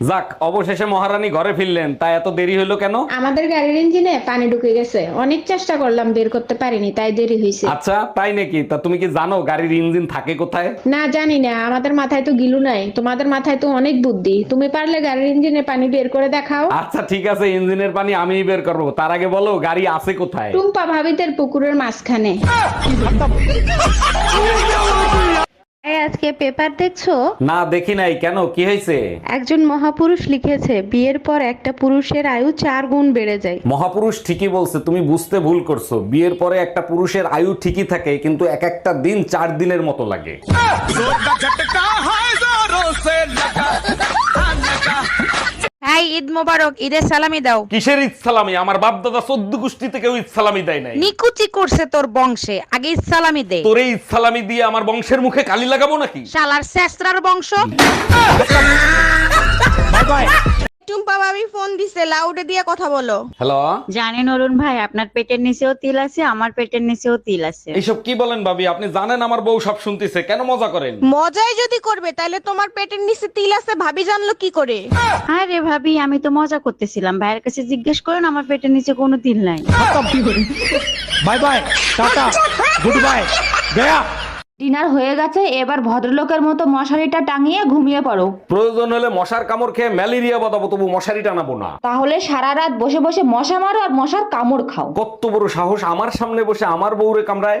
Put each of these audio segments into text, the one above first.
যাক অবশেষে মহারানী ঘরে ফিরলেন। তা এত দেরি হলো কেন? আমাদের গাড়ির ইঞ্জিনে পানি ঢুকে গেছে। অনেক চেষ্টা করলাম বের করতে পারিনি তাই দেরি হয়েছে আচ্ছা তাই নাকি? তা তুমি কি জানো গাড়ির ইঞ্জিন থাকে কোথায়? না জানি না। আমাদের মাথায় তো গিলু নাই। তোমাদের মাথায় তো অনেক বুদ্ধি। তুমি পারলে গাড়ির ইঞ্জিনে পানি বের করে দেখাও। আচ্ছা ঠিক আছে ইঞ্জিনের পানি আমিই বের করব। তার আগে বলো গাড়ি আছে কোথায়? টুম্পা ভাবিদের পুকুরের মাঝখানে। আজকে পেপার দেখছ? না দেখি নাই। কেন? কি হয়েছে? একজন মহাপুরুষ লিখেছে বিয়ের পর একটা পুরুষের আয়ু চার গুণ বেড়ে যায়। মহাপুরুষ ঠিকই বলছে তুমি বুঝতে ভুল করছ। বিয়ের পরে একটা পুরুষের আয়ু ঠিকই থাকে কিন্তু এক একটা দিন চার দিনের মতো লাগে। ভাই ঈদ মোবারক ঈদের সালামি দাও। কিসের আমার বাপ দাদা চোদ্দ গোষ্ঠীতে কেউ ইচ্ছালামি দেয় নাই। নিকুচি করছে তোর বংশে আগে ঈদ সালামি দে। তোরে দিয়ে আমার বংশের মুখে কালি লাগাবো নাকি? শালার শেষরার বংশ। টুম্পা ভাবি ফোন দিছে লাউডে দিয়ে কথা বলো। হ্যালো? জানেন অরুণ ভাই আপনার পেটের নিচেও তিল আছে আমার পেটের নিচেও তিল আছে। এইসব কি বলেন ভাবি? আপনি জানেন আমার বউ সব শুনতেছে কেন মজা করেন? মজাই যদি করবে তাহলে তোমার পেটের নিচে তিল আছে ভাবি জানলো কি করে? আরে ভাবি আমি তো মজা করতেছিলাম। ভাইয়ের কাছে জিজ্ঞেস করেন আমার পেটের নিচে কোনো তিল নাই। Bye bye tata good bye. Gaya dinner হয়ে গেছে এবার ভদ্রলোকের মতো মশারিটা টাঙিয়ে ঘুমিয়ে পড়ো। প্রয়োজন হলে মশার কামড় খেয়ে ম্যালেরিয়া বাঁধাবো তবু মশারি টানাবো না। তাহলে সারা রাত বসে বসে মশা মারো আর মশার কামড় খাও। কত বড় সাহস আমার সামনে বসে আমার বউরে কামড়ায়।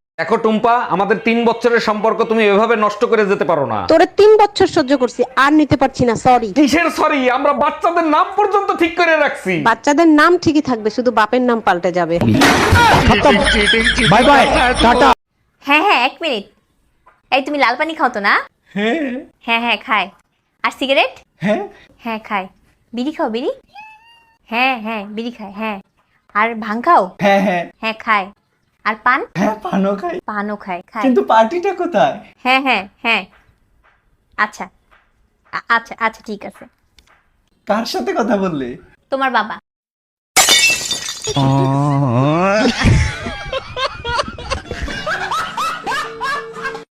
দেখো টুম্পা আমাদের তিন বছরের সম্পর্ক তুমি এভাবে নষ্ট করে যেতে পারো না। তোরে তিন বছর সহ্য করছি আর নিতে পারছি না সরি কিসের সরি আমরা বাচ্চাদের নাম পর্যন্ত ঠিক করে রাখছি। বাচ্চাদের নাম ঠিকই থাকবে শুধু বাপের নাম পাল্টে যাবে। বাই বাই টাটা হ্যাঁ হ্যাঁ এক মিনিট। এই তুমি লাল পানি খাও তো না হ্যাঁ হ্যাঁ খায়। আর সিগারেট? হ্যাঁ। হ্যাঁ খায়। বিড়ি খাও বিড়ি? হ্যাঁ হ্যাঁ বিড়ি খায় হ্যাঁ। আর ভাং খাও? হ্যাঁ হ্যাঁ। হ্যাঁ খায়। আর পান? হ্যাঁ পানও খাই। পানও খায় খায় কিন্তু পার্টিটা কোথায়? হ্যাঁ হ্যাঁ হ্যাঁ। আচ্ছা আ- আচ্ছা আচ্ছা ঠিক আছে। কার সাথে কথা বললে? তোমার বাবা।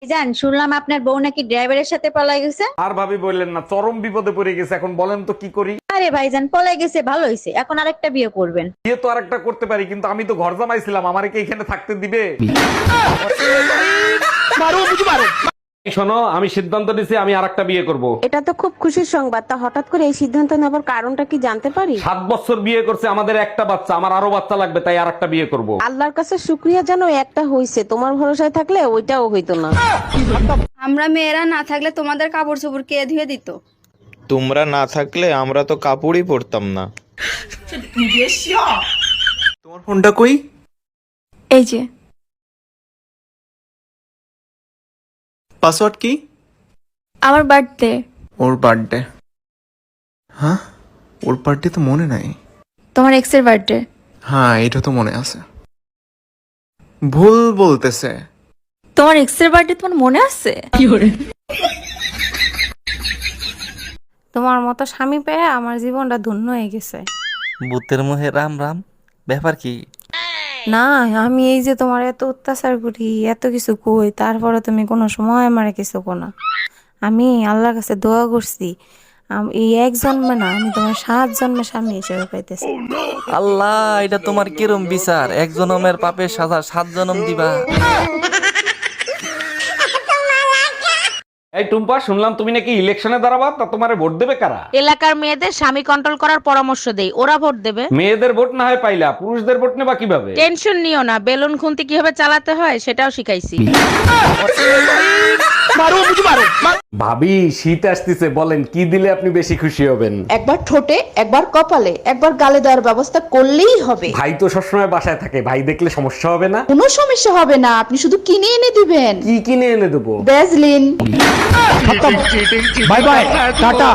জান শুনলাম আপনার বউ নাকি ড্রাইভারের সাথে পলাই গেছে। আর ভাবি বললেন না চরম বিপদে পড়ে গেছে এখন বলেন তো কি করি? আরে ভাইজান পলাই গেছে ভালো হয়েছে এখন আরেকটা বিয়ে করবেন। বিয়ে তো আরেকটা করতে পারি কিন্তু আমি তো ঘর জামাইছিলাম আমারে কি এখানে থাকতে দিবে? শোনো আমি সিদ্ধান্ত নিছি আমি আরেকটা বিয়ে করব। এটা তো খুব খুশির সংবাদ তা হঠাৎ করে এই সিদ্ধান্ত নেবার কারণটা কি জানতে পারি? সাত বছর বিয়ে করছে আমাদের একটা বাচ্চা আমার আরও বাচ্চা লাগবে তাই আরেকটা বিয়ে করব। আল্লাহর কাছে শুক্রিয়া জানো একটা হইছে। তোমার ভরসায় থাকলে ওইটাও হইতো না। আমরা মেয়েরা না থাকলে তোমাদের কাপড় চোপড় কে ধুয়ে দিত? তোমরা না থাকলে আমরা তো কাপড়ই পরতাম না। তোমার ফোনটা কই? এই যে। পাসওয়ার্ড কি? আমার বার্থডে ওর বার্থডে হ্যাঁ? ওর বার্থডে তো মনে নাই। তোমার এক্সের বার্থডে হ্যাঁ এটা তো মনে আছে। ভুল বলতেছে। তোমার এক্সের বার্থডে তোমার মনে আছে? তোমার মতো স্বামী পেয়ে আমার জীবনটা ধন্য হয়ে গেছে। বুতের মুহে রাম রাম ব্যাপার কি? না আমি এই যে তোমার এত অত্যাচার করি এত কিছু কই তারপরে তুমি কোনো সময় আমারে কিছু কো না। আমি আল্লাহর কাছে দোয়া করছি আম- এই এক জন্মে না আমি তোমার সাত জন্মে স্বামী হিসেবে পাইতেছি। আল্লাহ এটা তোমার কিরম বিচার? এক জনমের পাপের সাজা সাত জনম দিবা। এই টুম্পা শুনলাম তুমি নাকি ইলেকশনে দাঁড়াবা তা তোমারে ভোট দেবে কারা? এলাকার মেয়েদের স্বামী কন্ট্রোল করার পরামর্শ দেই ওরা ভোট দেবে। মেয়েদের ভোট না হয় পাইলা পুরুষদের ভোট নেবা কীভাবে? টেনশন নিও না বেলুন খুন্তি কীভাবে চালাতে হয় সেটাও শিখাইছি। ভাবি শীত আসতেছে বলেন কি দিলে আপনি বেশি খুশি হবেন? একবার ঠোঁটে একবার কপালে একবার গালে দেওয়ার ব্যবস্থা করলেই হবে। ভাই তো সবসময় বাসায় থাকে ভাই দেখলে সমস্যা হবে না? কোনো সমস্যা হবে না আপনি শুধু কিনে এনে দিবেন। কি কিনে এনে দেবো? Vaseline bye bye tata.